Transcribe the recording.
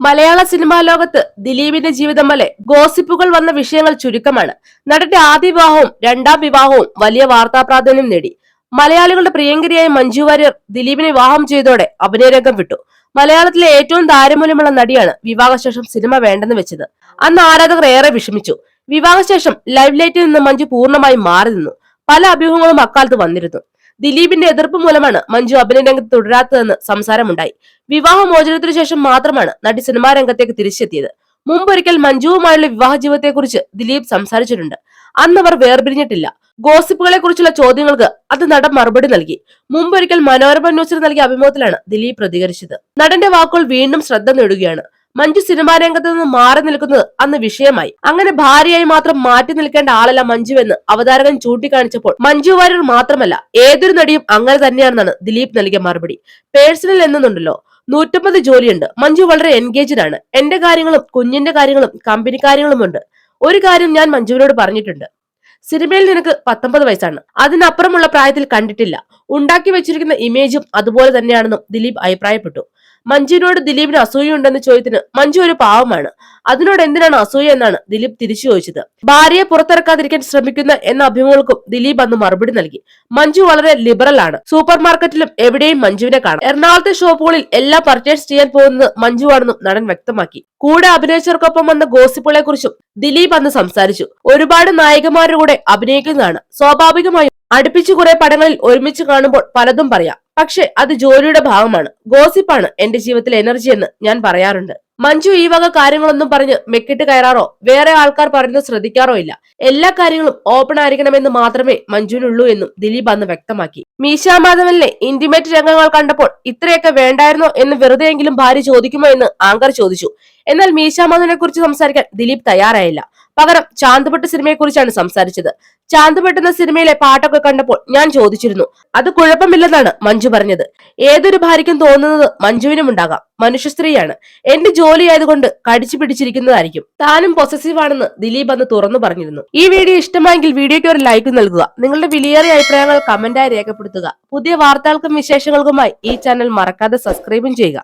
മലയാള cinema ലോകത്ത് ദിലീപിന്റെ ജീവിതം വരെ ഗോസിപ്പുകൾ വന്ന വിഷയങ്ങൾ ചുരുക്കമാണ്. നടന്റെ ആദ്യ വിവാഹവും രണ്ടാം വിവാഹവും വലിയ വാർത്താ പ്രാധാന്യം നേടി. മലയാളികളുടെ പ്രിയങ്കരിയായ മഞ്ജു വാര്യർ ദിലീപിനെ വിവാഹം ചെയ്തോടെ അഭിനയരംഗം വിട്ടു. മലയാളത്തിലെ ഏറ്റവും താരമൂല്യമുള്ള നടിയാണ് വിവാഹശേഷം സിനിമ വേണ്ടെന്ന് വെച്ചത്. അന്ന് ആരാധകർ ഏറെ വിഷമിച്ചു. വിവാഹശേഷം ലൈവ് ലൈറ്റിൽ നിന്ന് മഞ്ജു പൂർണമായും മാറി നിന്നു. പല അഭ്യൂഹങ്ങളും അക്കാലത്ത് വന്നിരുന്നു. ദിലീപിന്റെ എതിർപ്പ് മൂലമാണ് മഞ്ജു അഭിനയ രംഗത്ത് തുടരാത്തതെന്ന് സംസാരമുണ്ടായി. വിവാഹമോചനത്തിനു ശേഷം മാത്രമാണ് നടി സിനിമാ രംഗത്തേക്ക് തിരിച്ചെത്തിയത്. മുമ്പൊരിക്കൽ മഞ്ജുവുമായുള്ള വിവാഹ ജീവിതത്തെക്കുറിച്ച് ദിലീപ് സംസാരിച്ചിട്ടുണ്ട്. അന്ന് അവർ വേർപിരിഞ്ഞിട്ടില്ല. ഗോസിപ്പുകളെ കുറിച്ചുള്ള ചോദ്യങ്ങൾക്ക് അത് നടൻ മറുപടി നൽകി. മുമ്പൊരിക്കൽ മനോരമ ന്യൂസിന് നൽകിയ അഭിമുഖത്തിലാണ് ദിലീപ് പ്രതികരിച്ചത്. നടന്റെ വാക്കുകൾ വീണ്ടും ശ്രദ്ധ നേടുകയാണ്. മഞ്ജു സിനിമാ രംഗത്ത് നിന്ന് മാറി നിൽക്കുന്നത് അന്ന് വിഷയമായി. അങ്ങനെ ഭാര്യയായി മാത്രം മാറ്റി നിൽക്കേണ്ട ആളല്ല മഞ്ജു എന്ന് അവതാരകൻ ചൂണ്ടിക്കാണിച്ചപ്പോൾ മഞ്ജു വാര്യർ മാത്രമല്ല ഏതൊരു നടിയും അങ്ങനെ തന്നെയാണെന്നാണ് ദിലീപ് നൽകിയ മറുപടി. പേഴ്സണൽ എന്നുണ്ടല്ലോ നൂറ്റമ്പത് ജോലിയുണ്ട്. മഞ്ജു വളരെ എൻഗേജ്ഡ് ആണ്. എന്റെ കാര്യങ്ങളും കുഞ്ഞിന്റെ കാര്യങ്ങളും കമ്പനി കാര്യങ്ങളും ഉണ്ട് ഒരു കാര്യം ഞാൻ മഞ്ജുവിനോട് പറഞ്ഞിട്ടുണ്ട്. സിനിമയിൽ നിനക്ക് പത്തൊമ്പത് വയസ്സാണ്. അതിനപ്പുറമുള്ള പ്രായത്തിൽ കണ്ടിട്ടില്ല. ഉണ്ടാക്കി വെച്ചിരിക്കുന്ന ഇമേജും അതുപോലെ തന്നെയാണെന്നും ദിലീപ് അഭിപ്രായപ്പെട്ടു. മഞ്ജുവിനോട് ദിലീപിന് അസൂയുണ്ടെന്ന ചോദ്യത്തിന് മഞ്ജു ഒരു പാവമാണ്. അതിനോട് എന്തിനാണ് അസൂയ എന്നാണ് ദിലീപ് തിരിച്ചു ചോദിച്ചത്. ഭാര്യയെ പുറത്തിറക്കാതിരിക്കാൻ ശ്രമിക്കുന്ന എന്ന അഭിമുഖങ്ങൾക്കും ദിലീപ് അന്ന് മറുപടി നൽകി. മഞ്ജു വളരെ ലിബറൽ ആണ്. സൂപ്പർ മാർക്കറ്റിലും എവിടെയും മഞ്ജുവിനെ കാണാം. എറണാകുളത്തെ ഷോപ്പുകളിൽ എല്ലാം പർച്ചേസ് ചെയ്യാൻ പോകുന്നത് മഞ്ജു ആണെന്നും നടൻ വ്യക്തമാക്കി. കൂടെ അഭിനയിച്ചവർക്കൊപ്പം വന്ന ഗോസിപ്പുകളെ കുറിച്ചും ദിലീപ് അന്ന് സംസാരിച്ചു. ഒരുപാട് നായികമാരുടെ കൂടെ അഭിനയിക്കുന്നതാണ്. സ്വാഭാവികമായും അടുപ്പിച്ചു കുറെ പടങ്ങളിൽ ഒരുമിച്ച് കാണുമ്പോൾ പലതും പറയാം. പക്ഷെ അത് ജോലിയുടെ ഭാഗമാണ്. ഗോസിപ്പാണ് എന്റെ ജീവിതത്തിലെ എനർജി എന്ന് ഞാൻ പറയാറുണ്ട്. മഞ്ജു ഈ വക കാര്യങ്ങളൊന്നും പറഞ്ഞ് മെക്കിട്ട് കയറാറോ? വേറെ ആൾക്കാർ പറയുന്നത് ശ്രദ്ധിക്കാറോ ഇല്ല. എല്ലാ കാര്യങ്ങളും ഓപ്പൺ ആയിരിക്കണമെന്ന് മാത്രമേ മഞ്ജുവിനുള്ളൂ എന്നും ദിലീപ് അന്ന് വ്യക്തമാക്കി. മീശാമാധവനിലെ ഇന്റിമേറ്റ് രംഗങ്ങൾ കണ്ടപ്പോൾ ഇത്രയൊക്കെ വേണ്ടായിരുന്നോ എന്ന് വെറുതെയെങ്കിലും ഭാര്യ ചോദിക്കുമോ എന്ന് ആങ്കർ ചോദിച്ചു. എന്നാൽ മീശാമാധവനെ കുറിച്ച് സംസാരിക്കാൻ ദിലീപ് തയ്യാറായില്ല. പകരം ചാന്തുപെട്ട് സിനിമയെക്കുറിച്ചാണ് സംസാരിച്ചത്. ചാന്തുപെട്ട് എന്ന സിനിമയിലെ പാട്ടൊക്കെ കണ്ടപ്പോൾ ഞാൻ ചോദിച്ചിരുന്നു അത് കുഴപ്പമില്ലെന്നാണ് മഞ്ജു പറഞ്ഞത്. ഏതൊരു ഭാര്യയ്ക്കും തോന്നുന്നത് മഞ്ജുവിനും ഉണ്ടാകാം. മനുഷ്യ സ്ത്രീയാണ്. എന്റെ ജോലി ആയതുകൊണ്ട് കടിച്ചു പിടിച്ചിരിക്കുന്നതായിരിക്കും. താനും പൊസസീവ് ആണെന്ന് ദിലീപ് അന്ന് തുറന്നു പറഞ്ഞിരുന്നു. ഈ വീഡിയോ ഇഷ്ടമായെങ്കിൽ വീഡിയോയ്ക്ക് ഒരു ലൈക്ക് നൽകുക. നിങ്ങളുടെ വിലയേറിയ അഭിപ്രായങ്ങൾ കമന്റായി രേഖപ്പെടുത്തുക. പുതിയ വാർത്തകൾക്കും വിശേഷങ്ങൾക്കുമായി ഈ ചാനൽ മറക്കാതെ സബ്സ്ക്രൈബും ചെയ്യുക.